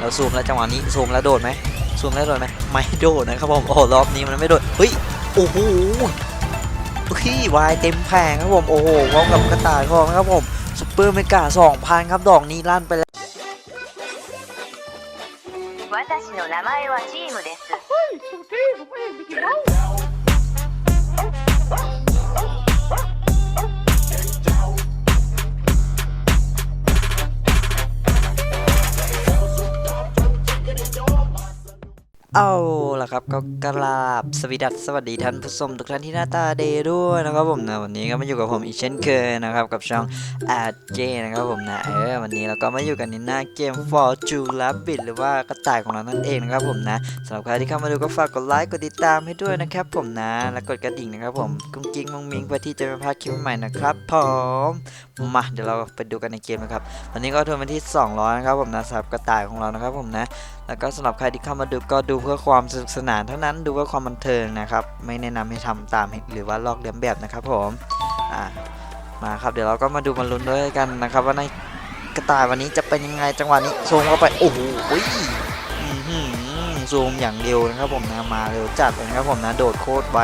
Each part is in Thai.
เราซูมแล้วจังหวะนี้ซูมแล้วโดดไหมซูมแล้วโดดไหมไม่โดดนะครับผมโอ้โหรอบนี้มันไม่โดดเฮ้ยโอ้โหพี่วายเต็มแผงครับผมโอ้โหพร้อมกับกระต่ายทองนะครับผมซุปเปอร์เมกา2,000ครับดอกนี้ลั่นไปแล้ว 私の名前はチームです เอาล่ะครับก็กราบสวสดัสสวัสดีท่านผู้ชมทุกท่านที่หน้าตาเดย์ด้วยนะครับผมนะวันนี้ก็มาอยู่กับผมอีกเช่นเคยนะครับกับช่องอาเจนะครับผมนะเออวันนี้เราก็มาอยู่กันในหน้าเกม For j u l a b i t หรือว่ากระต่ายของเรานั่นเองนะครับผมนะสำหรับใครที่เข้ามาดูก็ฝากกดไลค์กดติดตามให้ด้วยนะครับผมนะและกดกระดิ่งนะครับผมกุ้งกิ้งมงมิงเพื่อที่จะไม่พลาดคลิปใหม่นะครับผมมาเดี๋ยวเราไปดูกันในเกมนะครับวันนี้ก็ทวนมาที่200นะครับผมนะสำหรับกระต่ายของเรานะครับผมนะแล้วก็สำหรับใครที่เข้ามาดูก็ดูพื่อความสนุกสนานเท่านั้นดูเพื่อความบันเทิงนะครับ ไม่แนะนำให้ทำตามหรือว่าลอกเลียนแบบนะครับผมอ่ามาครับเดี๋ยวเราก็มาดูมาลุ้นด้วยกันนะครับ ว่าในกระต่ายวันนี้จะเป็นยังไงจังหวะนี้ซูมเข้าไปโอ้โหอื้อหือซูมอย่างเร็วนะครับผมนะมาเร็วจัดเลยนะครับผมนะโดดโคตรไว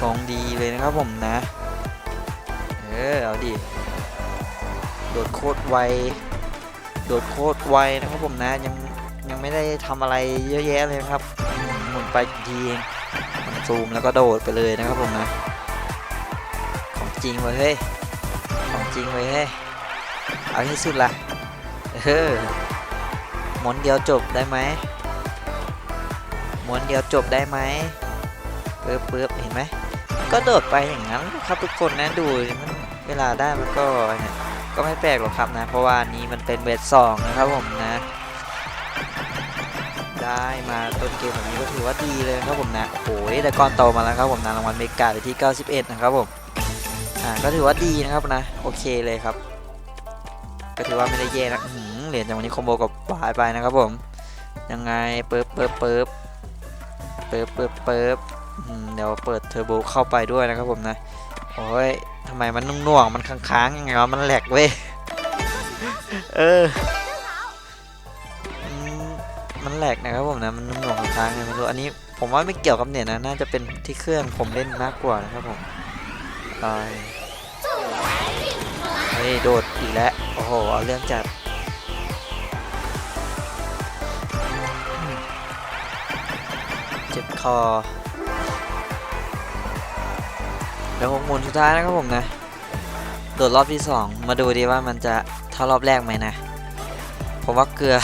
ทรงดีเลยนะครับผมนะเออเอาดิโดดโคตรไวโดดโคตรไวนะครับผมนะยัง ยังไม่ได้ทำอะไรเยอะแยะเลยครับหมุนไปทีเองซูมแล้วก็โดดไปเลยนะครับผมนะของจริงเว้ยเฮ้ยของจริงเว้ยเฮ้ยเอาให้สุดละเออม้วนเดียวจบได้ไหมม้วนเดียวจบได้ไหมเปิ๊บเปิ๊บเห็นไหมก็โดดไปอย่างนั้นครับทุกคนนะดูมันเวลาได้มันก็เนี่ยก็ไม่แปลกหรอกครับนะ เพราะว่านี้มันเป็นเวทสองนะครับผมนะ ได้มาต้นเกมแบบนี้ก็ถือว่าดีเลยครับผมนะโอ้ยแต่ก้อนโตมาแล้วครับผมนะรางวัลเมกาอยู่ที่ 91 นะครับผมอ่าก็ถือว่าดีนะครับนะโอเคเลยครับ ก็ถือว่าไม่ได้แย่นะเหรียญจากวันนี้คอมโบกับบายไปนะครับผมยังไงเปิบเปิบเปิบเปิบเปิบเปิบเดี๋ยวเปิดเทอร์โบเข้าไปด้วยนะครับผมนะโอ้ยทำไมมันนุ่งน่วงมันค้างๆยังไงวะมันแหลกเว้ยเออ มันแหลกนะครับผมนะ มันนุ่งน่วงค้างๆไงไม่รู้อันนี้ผมว่าไม่เกี่ยวกับเน็ตนะ น่าจะเป็นที่เครื่องผมเล่นมากกว่านะครับผมตายเฮ้ยโดดอีกแล้ว โอ้โห เอาเรื่องจัดเจ็บคอเดี๋ยวหกหมุนสุดท้ายนะครับผมนะ โดดรอบที่ 2 มาดูดีว่ามันจะเท่ารอบแรกไหมนะ ผมว่าเกลือ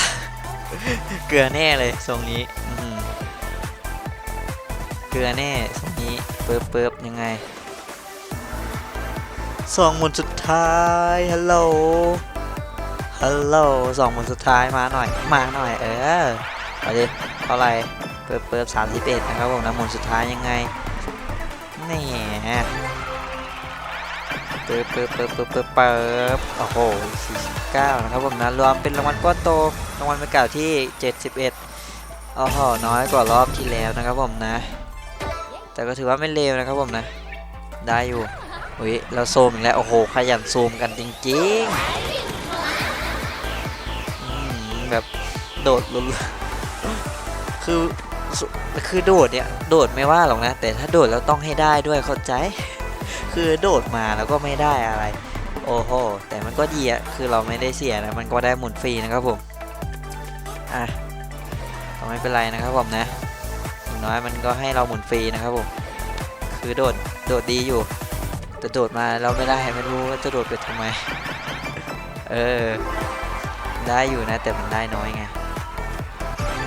เกลือแน่เลยทรงนี้เกลือแน่ทรงนี้เปิบเปิบยังไงสองหมุนสุดท้ายฮัลโหลฮัลโหลสองหมุนสุดท้ายมาหน่อยมาหน่อยเออเอาดิเท่าไหร่เปิบเปิบสามสิบเอ็ดนะครับผมนะหมุนสุดท้ายยังไงนี่ เปิบเปิบเปิบเปิบเปิบเปิบโอ้โห49 นะครับผมนะรวมเป็นรางวัลก้อนโตรางวัลเก่าที่ 71โอ้โหน้อยกว่ารอบที่แล้วนะครับผมนะ แต่ก็ถือว่าไม่เลวนะครับผมนะ ได้อยู่อุ้ยเราซูมอีกแล้วโอ้โหขยันซูมกันจริงๆแบบโดดลุนคือคือโดดเนี่ยโดดไม่ว่าหรอกนะ แต่ถ้าโดดแล้วต้องให้ได้ด้วยเข้าใจ คือโดดมาแล้วก็ไม่ได้อะไร โอ้โห แต่มันก็ดีอะคือเราไม่ได้เสียนะ มันก็ได้หมุนฟรีนะครับผม อะก็ไม่เป็นไรนะครับผมนะอย่างน้อยมันก็ให้เราหมุนฟรีนะครับผม คือโดด โดดดีอยู่ แต่โดดมาเราไม่ได้ไม่รู้ว่าจะโดดไปทำไม เออ ได้อยู่นะ แต่มันได้น้อยไง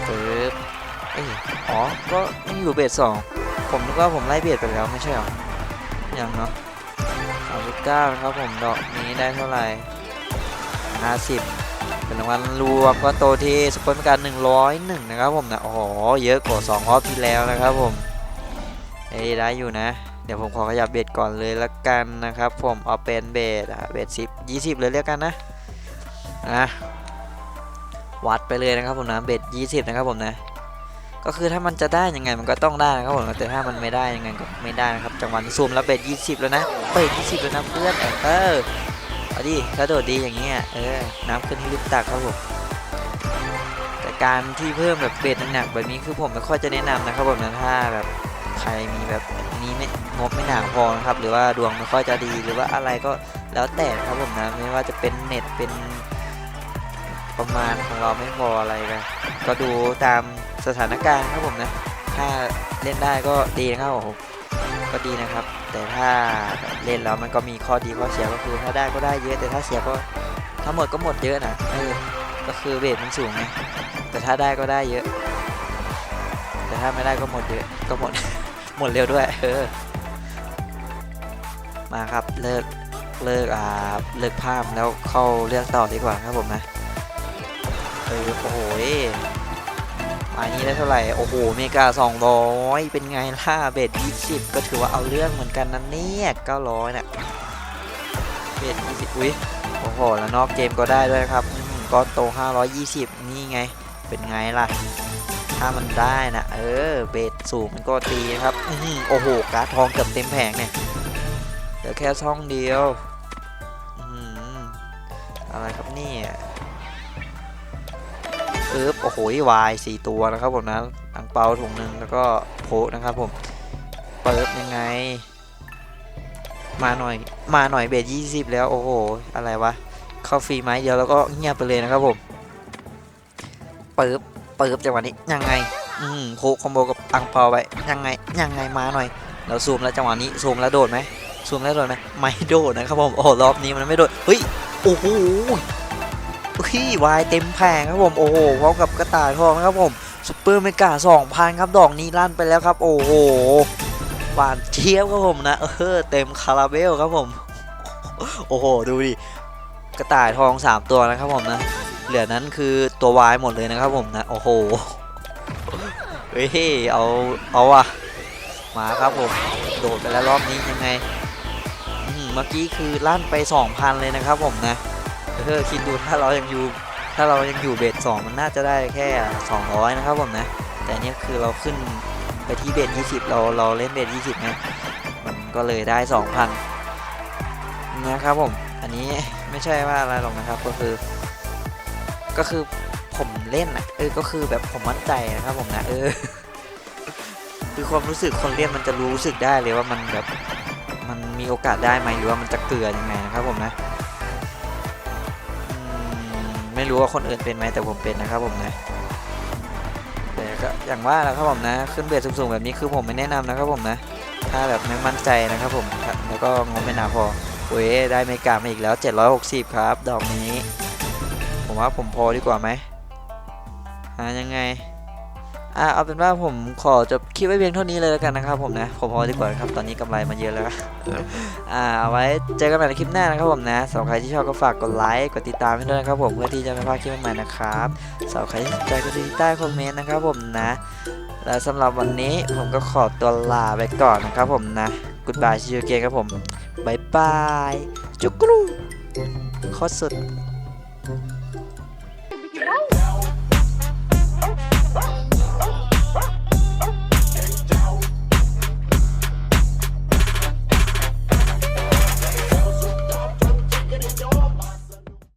ปึ๊บเอ้ยอ๋อ ก็ยังอยู่เบสสอง ผมนึกว่าผมไล่เบสไปแล้วไม่ใช่หรอ ยังเนาะสามสิบเก้านะครับผมดอกนี้ได้เท่าไหร่ห้าสิบเป็นรางวัลรวมก็โตที่สปอนการหนึ่งร้อยหนึ่งนะครับผมนะอ๋อเยอะกว่าสองรอบที่แล้วนะครับผมเอ้ได้อยู่นะ เดี๋ยวผมขอขยับเบสก่อนเลยละกันนะครับ ผมเอาเป็นเบสอะเบสสิบยี่สิบเลยเรียกกันนะนะวัดไปเลยนะครับผมนะเบสยี่สิบนะครับผมนะ ก็คือถ้ามันจะได้ยังไงมันก็ต้องได้นะครับผมแต่ถ้ามันไม่ได้ยังไงก็ไม่ได้นะครับจังหวะซูมแล้วเบสยี่สิบแล้วนะเบสยี่สิบแล้วนะเพื่อนเออเอาดิถ้าโดดดีอย่างเงี้ยเออน้ำขึ้นที่ลิฟต์ตักครับผมแต่การที่เพิ่มแบบเบสหนักๆแบบนี้คือผมไม่ค่อยจะแนะนำนะครับผมนะถ้าแบบใครมีแบบนี้ไม่งบไม่หนาพอนะครับหรือว่าดวงไม่ค่อยจะดีหรือว่าอะไรก็แล้วแต่นะครับผมนะไม่ว่าจะเป็นเน็ตเป็นประมาณของเราไม่พออะไรกันก็ดูตาม สถานการณ์ครับผมนะ ถ้าเล่นได้ก็ดีนะครับผมก็ดีนะครับ แต่ถ้าเล่นแล้วมันก็มีข้อดีข้อเสียก็คือถ้าได้ก็ได้เยอะแต่ถ้าเสียก็ถ้าหมดก็หมดเยอะนะเออก็คือเบสมันสูงไงแต่ถ้าได้ก็ได้เยอะ แต่ถ้าไม่ได้ก็หมดเยอะก็หมดหมดเร็วด้วยเออมาครับเลิกเลิกอ่าเลิกภาพแล้วเข้าเรื่องต่อดีกว่าครับผมนะเออโอ้โห ยมานี้ได้เท่าไหร่ โอ้โหเมกา200 เป็นไงล่ะเบส20 ก็ถือว่าเอาเรื่องเหมือนกันนะเนี่ย900นะเบส20 อุ้ยโอ้โห แล้วนอกเกมก็ได้ด้วยครับก้อนโต 520 นี่ไง เป็นไงล่ะ ถ้ามันได้นะเออ เบสสูงมันก็ตีนะครับ โอ้โห การ์ดทองเกือบเต็มแผงเนี่ยเหลือแค่ช่องเดียวอื้อหืออะไรครับเนี่ย ปึ๊บโอ้โหวายสี่ตัวนะครับผมนะอังเปาถุงหนึ่งแล้วก็โพะนะครับผม เปิบยังไง มาหน่อย มาหน่อยเบสยี่สิบแล้วโอ้โห อะไรวะ เข้าฟรีไหมเดียวแล้วก็เงียบไปเลยนะครับผม เปิบเปิบจังหวะนี้ยังไง อืมโคคอมโบกับอังเปาไปยังไงยังไงมาหน่อยเราซูมแล้วจังหวะนี้ซูมแล้วโดดไหมซูมแล้วโดดไหมไม่โดดนะครับผมโอ้รอบนี้มันไม่โดดเฮ้ยโอ้โห เฮ้ยวายเต็มแผงครับผมโอ้โหพร้อมกับกระต่ายทองนะครับผมซุปเปอร์เมกาสองพันครับดอกนี้ลั่นไปแล้วครับ โอ้โหหวานเทียบครับผมนะเออเต็มคาราเบลครับผม โอ้โหดูดิกระต่ายทอง 3 ตัวนะครับผมนะเหลือนั้นคือตัววายหมดเลยนะครับผมนะโอ้โหเฮ้ยเอาเอาอะมาครับผมโดดไปแล้วรอบนี้ยังไงเมื่อกี้คือลั่นไป 2,000 เลยนะครับผมนะ เออคิดดูถ้าเรายังอยู่ถ้าเรายังอยู่เบส2มันน่าจะได้แค่ 200 นะครับผมนะ แต่เนี้ยคือเราขึ้นไปที่เบส20 เราเราเล่นเบส20ไงมันก็เลยได้ 2,000 นะครับผม อันนี้ไม่ใช่ว่าอะไรหรอกนะครับก็คือ ก็คือผมเล่นนะเออก็คือแบบผมมั่นใจนะครับผมนะเออคือความรู้สึกคนเล่นมันจะรู้สึกได้เลยว่ามันแบบมันมีโอกาสได้ไหมหรือว่ามันจะเกลือยังไงนะครับผมนะ ไม่รู้ว่าคนอื่นเป็นไหมแต่ผมเป็นนะครับผมนะแต่ก็อย่างว่าแหละครับผมนะ ขึ้นเบสสูงๆแบบนี้คือผมไม่แนะนำนะครับผมนะ ถ้าแบบไม่มั่นใจนะครับผมแล้วก็งบไม่หนาพอเว้ยได้เมกามาอีกแล้ว 760 ครับ ดอกนี้ ผมว่าผมพอดีกว่าไหมหายังไง อะเอาเป็นว่าผมขอจบคลิปไว้เพียงเท่านี้เลยแล้วกันนะครับผมนะผมพอดีกว่าครับตอนนี้กำไรมาเยอะแล้วอ่าเอาไว้เจอกันใหม่ในคลิปหน้านะครับผมนะสำหรับใครที่ชอบก็ฝากกดไลค์กดติดตามให้ด้วยนะครับผมเพื่อที่จะไม่พลาดคลิปใหม่ๆนะครับสำหรับใครที่สนใจก็ดูที่ใต้คอมเมนต์นะครับผมนะ และสำหรับวันนี้ผมก็ขอตัวลาไปก่อนนะครับผมนะ Goodbye see you again ครับผมบายบายจุกรูโคตรสุด